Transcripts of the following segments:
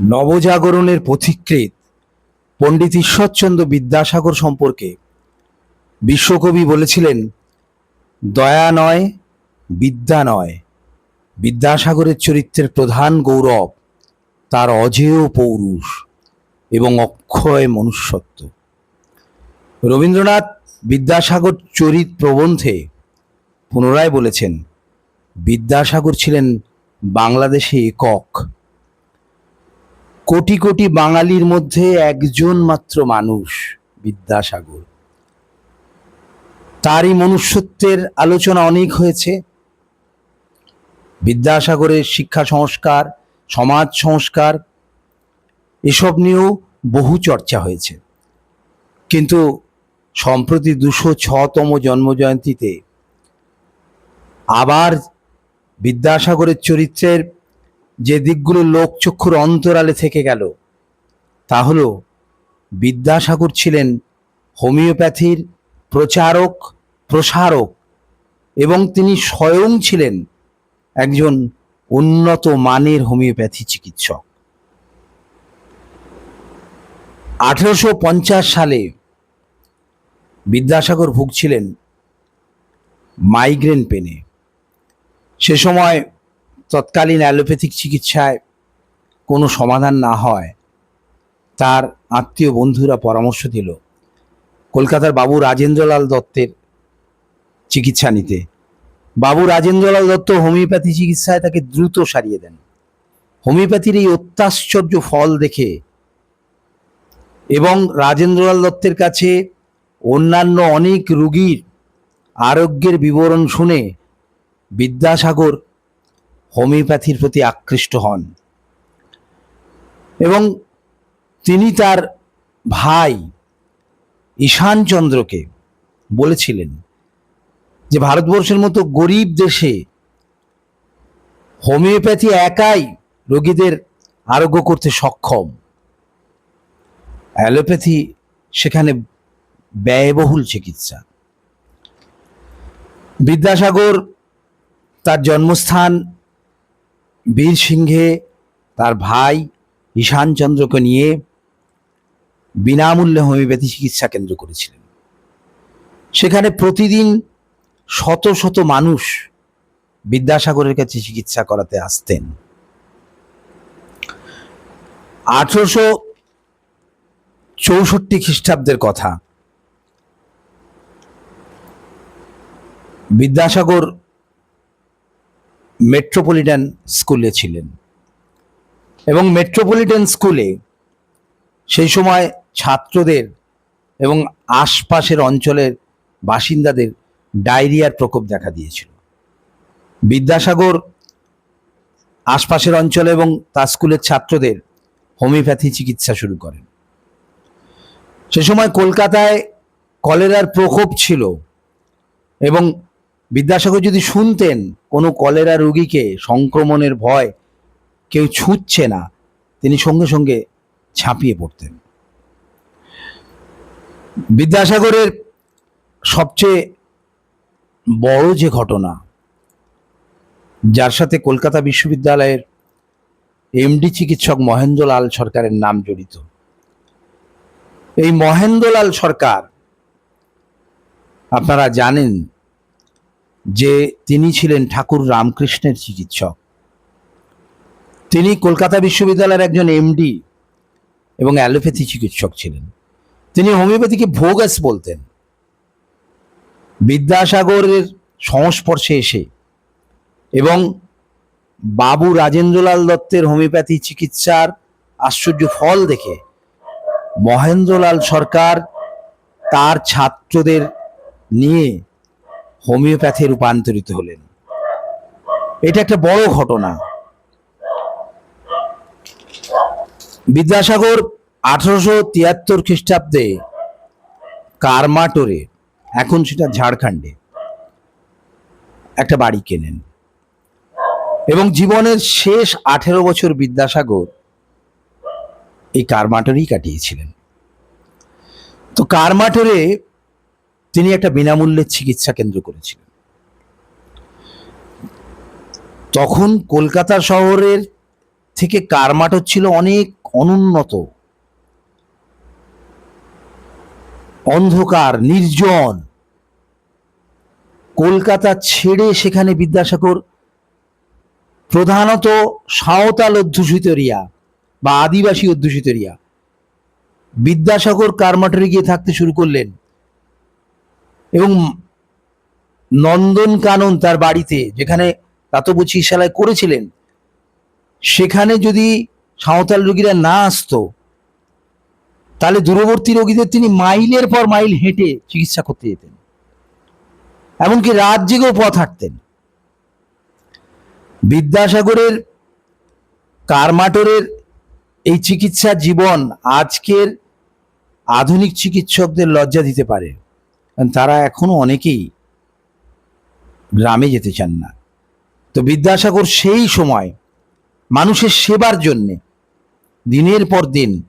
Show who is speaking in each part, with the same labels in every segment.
Speaker 1: নবজাগরণের পথিকৃৎ পণ্ডিত ঈশ্বরচন্দ্র বিদ্যাসাগর সম্পর্কে বিশ্বকবি বলেছিলেন, দয়া নয়, বিদ্যা নয়। বিদ্যাসাগরের চরিত্রের প্রধান গৌরব তার অজেয় পৌরুষ এবং অক্ষয় মনুষ্যত্ব। রবীন্দ্রনাথ বিদ্যাসাগর চরিত প্রবন্ধে পুনরায় বলেছেন, বিদ্যাসাগর ছিলেন বাংলাদেশে একক। কোটি কোটি বাঙালির মধ্যে একজন মাত্র মানুষ বিদ্যাসাগর। তারই মনুষ্যত্বের আলোচনা অনেক হয়েছে। বিদ্যাসাগরের শিক্ষা সংস্কার, সমাজ সংস্কার, এসব নিয়েও বহু চর্চা হয়েছে। কিন্তু সম্প্রতি দুশো ছতম জন্মজয়ন্তীতে আবার বিদ্যাসাগরের চরিত্রের যে দিকগুলো লোকচক্ষুর অন্তরালে থেকে গেল, তা হল বিদ্যাসাগর ছিলেন হোমিওপ্যাথির প্রচারক, প্রসারক এবং তিনি স্বয়ং ছিলেন একজন উন্নত মানের হোমিওপ্যাথি চিকিৎসক। আঠেরোশো পঞ্চাশ সালে বিদ্যাসাগর ভুগছিলেন মাইগ্রেন পেনে। সে সময় তৎকালীন অ্যালোপ্যাথিক চিকিৎসায় কোনো সমাধান না হয়, তার আত্মীয় বন্ধুরা পরামর্শ দিল, কলকাতার বাবু রাজেন্দ্রলাল দত্তের চিকিৎসা নিতে। বাবু রাজেন্দ্রলাল দত্ত হোমিওপ্যাথি চিকিৎসায় তাকে দ্রুত সারিয়ে দেন। হোমিওপ্যাথির এই অত্যাশ্চর্য ফল দেখে এবং রাজেন্দ্রলাল দত্তের কাছে অন্যান্য অনেক রুগীর আরোগ্যের বিবরণ শুনে বিদ্যাসাগর হোমিওপ্যাথির প্রতি আকৃষ্ট হন। এবং তিনি তার ভাই ঈশানচন্দ্রকে বলেছিলেন যে, ভারতবর্ষের মতো গরিব দেশে হোমিওপ্যাথি একাই রোগীদের আরোগ্য করতে সক্ষম। অ্যালোপ্যাথি সেখানে ব্যয়বহুল চিকিৎসা। বিদ্যাসাগর তার জন্মস্থান বীরসিংহে তার ভাই ঈশানচন্দ্রকে নিয়ে বিনামূল্যে হোমিওপ্যাথি চিকিৎসা কেন্দ্র করেছিলেন। সেখানে প্রতিদিন শত শত মানুষ বিদ্যাসাগরের কাছে চিকিৎসা করাতে আসতেন। আঠারোশো চৌষট্টি খ্রিস্টাব্দের কথা। বিদ্যাসাগর মেট্রোপলিটন স্কুলে ছিলেন। এবং মেট্রোপলিটন স্কুলে সেই সময় ছাত্রদের এবং আশপাশের অঞ্চলের বাসিন্দাদের ডায়রিয়ার প্রকোপ দেখা দিয়েছিল। বিদ্যাসাগর আশপাশের অঞ্চলে এবং তার স্কুলের ছাত্রদের হোমিওপ্যাথি চিকিৎসা শুরু করেন। সে সময় কলকাতায় কলেরার প্রকোপ ছিল এবং বিদ্যাসাগর যদি শুনতেন কোনো কলেরা রোগীকে সংক্রমণের ভয় কেউ ছুঁচ্ছে না, তিনি সঙ্গে সঙ্গে ঝাঁপিয়ে পড়তেন। বিদ্যাসাগরের সবচেয়ে বড় যে ঘটনা, যার সাথে কলকাতা বিশ্ববিদ্যালয়ের এমডি চিকিৎসক মহেন্দ্রলাল সরকারের নাম জড়িত। এই মহেন্দ্রলাল সরকার, আপনারা জানেন যে তিনি ছিলেন ঠাকুর রামকৃষ্ণের চিকিৎসক। তিনি কলকাতা বিশ্ববিদ্যালয়ের একজন এমডি এবং অ্যালোপ্যাথি চিকিৎসক ছিলেন। তিনি হোমিওপ্যাথিকে ভোগাস বলতেন। বিদ্যাসাগরের সংস্পর্শে এসে এবং বাবু রাজেন্দ্রলাল দত্তের হোমিওপ্যাথি চিকিৎসার আশ্চর্য ফল দেখে মহেন্দ্রলাল সরকার তার ছাত্রদের নিয়ে হোমিওপ্যাথি রূপান্তরিত হলেন। এটা একটা বড় ঘটনা। বিদ্যাসাগর আঠারোশো তিয়াত্তর খ্রিস্টাব্দে কারমাটোরে, এখন সেটা ঝাড়খণ্ডে, একটা বাড়ি কেনেন। এবং জীবনের শেষ আঠেরো বছর বিদ্যাসাগর এই কারমাটোরেই কাটিয়েছিলেন। তো কারমাটোরে তিনি একটা বিনামূল্যে চিকিৎসা কেন্দ্র করেছিলেন। তখন কলকাতা শহরের থেকে কারমাটর ছিল অনেক অনুন্নত। অন্ধকার, নির্জন। কলকাতা ছেড়ে সেখানে বিদ্যাসাগর, প্রধানত সাঁওতাল অধ্যুষিত এরিয়া বা আদিবাসী অধ্যুষিত এরিয়া। বিদ্যাসাগর কারমাটরে গিয়ে থাকতে শুরু করলেন। এবং নন্দন কানন তার বাড়িতে, যেখানে তাতব চিকিৎসালয় করেছিলেন, সেখানে যদি সাঁওতাল রোগীরা না আসতো, তাহলে দূরবর্তী রোগীদের তিনি মাইলের পর মাইল হেঁটে চিকিৎসা করতে যেতেন। এমনকি রাত জেগেও পথ হাঁটতেন। বিদ্যাসাগরের কারমাটরের এই চিকিৎসা জীবন আজকের আধুনিক চিকিৎসকদের লজ্জা দিতে পারে। তারা এখনও অনেকেই গ্রামে যেতে চান না। তো বিদ্যাসাগর সেই সময় মানুষের সেবার জন্যে দিনের পর দিন,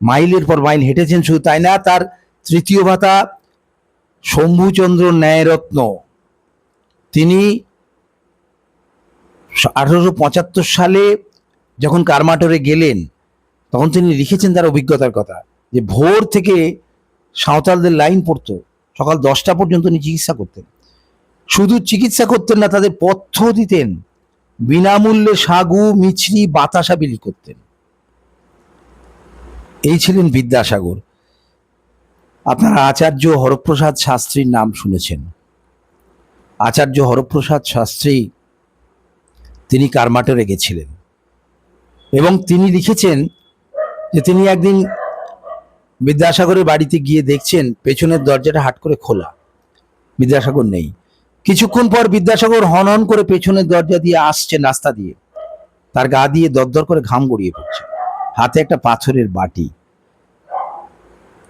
Speaker 1: মাইলের পর মাইল হেঁটেছেন শুধু তাই না, তার তৃতীয় ভাতা শম্ভুচন্দ্র ন্যায়রত্ন। তিনি আঠারোশো পঁচাত্তর সালে যখন কারমাটরে গেলেন, তখন তিনি লিখেছেন তার অভিজ্ঞতার কথা যে ভোর থেকে সাঁওতালদের লাইন পড়তো। সকাল দশটা পর্যন্ত উনি চিকিৎসা করতেন। শুধু চিকিৎসা করতেন না, তাদের পথ্য দিতেন। বিনামূল্যে সাগু, মিছরি, বাতাসা বিলি করতেন। এই ছিলেন বিদ্যাসাগর। আপনারা আচার্য হরপ্রসাদ শাস্ত্রীর নাম শুনেছেন। আচার্য হরপ্রসাদ শাস্ত্রী তিনি কারমাটরে গেছিলেন এবং তিনি লিখেছেন যে তিনি একদিন বিদ্যাসাগরের বাড়িতে গিয়ে দেখছেন পেছনের দরজাটা হাট করে খোলা। বিদ্যাসাগর নেই। কিছুক্ষণ পর বিদ্যাসাগর হন হন করে পেছনের দরজা দিয়ে আসছেন রাস্তা দিয়ে। তার গা দিয়ে দরদর করে ঘাম গড়িয়ে পড়ছে। হাতে একটা পাথরের বাটি।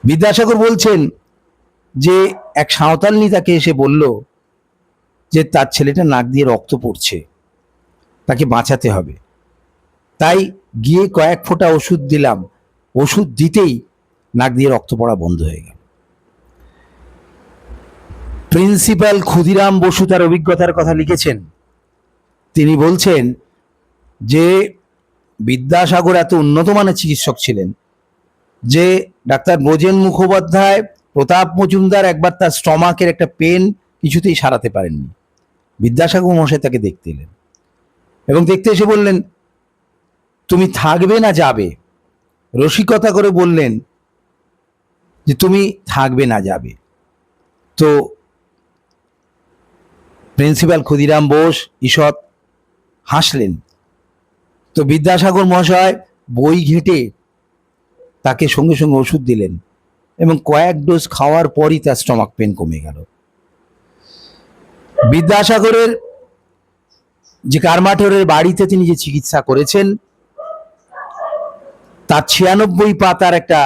Speaker 1: বিদ্যাসাগর বলছেন যে, এক সাঁওতালনি তাকে এসে বলল যে, তার ছেলেটা নাক দিয়ে রক্ত পড়ছে। তাকে বাঁচাতে হবে। তাই গিয়ে কয়েক ফোঁটা ওষুধ দিলাম। ওষুধ দিতেই নাক দিয়ে রক্ত পড়া বন্ধ হয়ে গেল। প্রিন্সিপাল ক্ষুদিরাম বসু তার অভিজ্ঞতার কথা লিখেছেন। তিনি বলছেন যে বিদ্যাসাগর এত উন্নত মানের চিকিৎসক ছিলেন যে ডাক্তার ব্রজেন মুখোপাধ্যায়, প্রতাপ মজুমদার একবার তার স্টমাকের একটা পেন কিছুতেই সারাতে পারেননি। বিদ্যাসাগর মশাই তাকে দেখতে এলেন এবং দেখতে এসে বললেন, তুমি থাকবে না যাবে? রসিকতা করে বললেন যে তুমি থাকবে না যাবে। তো প্রিন্সিপাল ক্ষুদিরাম বোস, ঈষৎ হাসলেন। তো বিদ্যাসাগর মহাশয় বই ঘেঁটে তাকে সঙ্গে সঙ্গে ওষুধ দিলেন এবং কয়েক ডোজ খাওয়ার পরই তার স্টমাক পেন কমে গেল। বিদ্যাসাগরের যে কারমাটরের বাড়িতে তিনি যে চিকিৎসা করেছেন, তার ছিয়ানব্বই পাতার একটা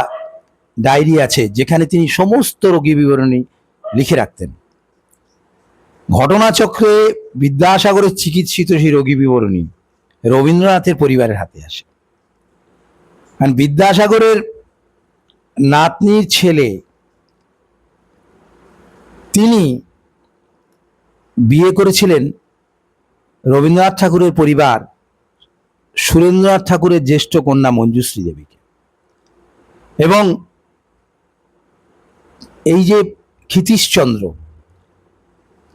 Speaker 1: ডায়েরি আছে যেখানে তিনি সমস্ত রোগী বিবরণী লিখে রাখতেন। ঘটনাচক্রে বিদ্যাসাগরের চিকিৎসিত সেই রোগী বিবরণী রবীন্দ্রনাথের পরিবারের হাতে আসে। কারণ বিদ্যাসাগরের নাতনির ছেলে তিনি বিয়ে করেছিলেন রবীন্দ্রনাথ ঠাকুরের পরিবার সুরেন্দ্রনাথ ঠাকুরের জ্যেষ্ঠ কন্যা মঞ্জুশ্রী দেবীকে। এবং এই যে ক্ষিতীশচন্দ্র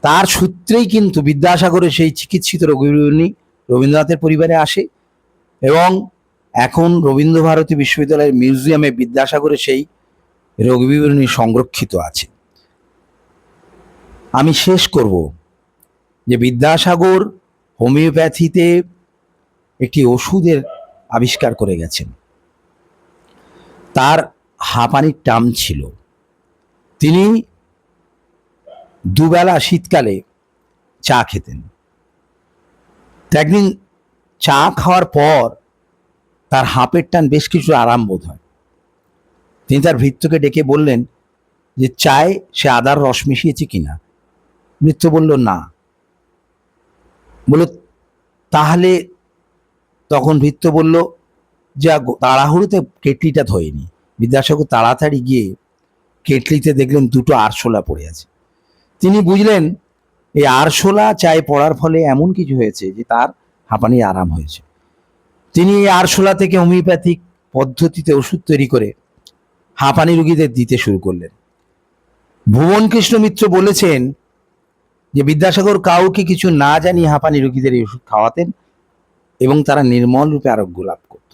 Speaker 1: তার সূত্রেই কিন্তু বিদ্যাসাগরের সেই চিকিৎসিত রোগী রবীন্দ্রনাথের পরিবারে আসে এবং এখন রবীন্দ্র ভারতী বিশ্ববিদ্যালয়ের মিউজিয়ামে বিদ্যাসাগরের সেই রোগী সংরক্ষিত আছে। আমি শেষ করব যে বিদ্যাসাগর হোমিওপ্যাথিতে একটি ওষুধের আবিষ্কার করে গেছেন। তার হাঁপানির টাম ছিল। তিনি দুবেলা শীতকালে চা খেতেন। একদিন চা খাওয়ার পর তার হাঁপের টান বেশ কিছু আরাম বোধ হয়। তিনি তার ভৃত্যকে ডেকে বললেন যে, চায় সে আদার রস মিশিয়েছে কিনা ভৃত্য বলল, না। বলল, তাহলে তখন ভৃত্য বলল, যে তাড়াহুড়োতে কেটলিটা ধোয়নি। বিদ্যাসাগর তাড়াতাড়ি গিয়ে কেটলিতে দেখলেন দুটো আরশোলা পড়ে আছে। তিনি বুঝলেন, এই আরশোলা চায়ে পড়ার ফলে এমন কিছু হয়েছে যে তার হাঁপানি আরাম হয়েছে। তিনি এই আরশোলা থেকে হোমিওপ্যাথিক পদ্ধতিতে ওষুধ তৈরি করে হাঁপানি রুগীদের দিতে শুরু করলেন। ভুবন কৃষ্ণ মিত্র বলেছেন যে বিদ্যাসাগর কাউকে কিছু না জানিয়ে হাঁপানি রুগীদের এই ওষুধ খাওয়াতেন এবং তারা নির্মল রূপে আরোগ্য লাভ করত।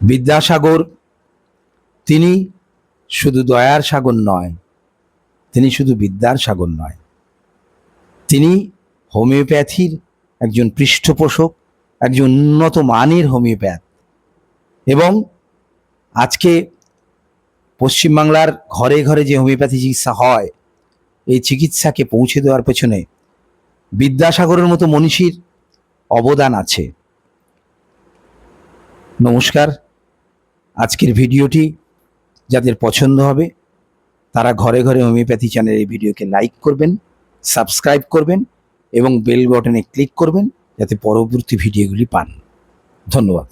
Speaker 1: বিদ্যাসাগর তিনি শুধু দয়ার সাগর নয়, তিনি শুধু বিদ্যার সাগর নয়। তিনি হোমিওপ্যাথির একজন পৃষ্ঠপোষক, একজন উন্নত মানের হোমিওপ্যাথ। এবং আজকে পশ্চিমবাংলার ঘরে ঘরে যে হোমিওপ্যাথি চিকিৎসা হয়, এই চিকিৎসাকে পৌঁছে দেওয়ার পেছনে বিদ্যাসাগরের মতো মনীষীর অবদান আছে। নমস্কার। আজকের ভিডিওটি যাদের পছন্দ হবে, তারা ঘরে ঘরে হোমিওপ্যাথি চ্যানেলের এই ভিডিওকে লাইক করবেন, সাবস্ক্রাইব করবেন এবং বেল বটনে ক্লিক করবেন যাতে পরবর্তী ভিডিওগুলি পান। ধন্যবাদ।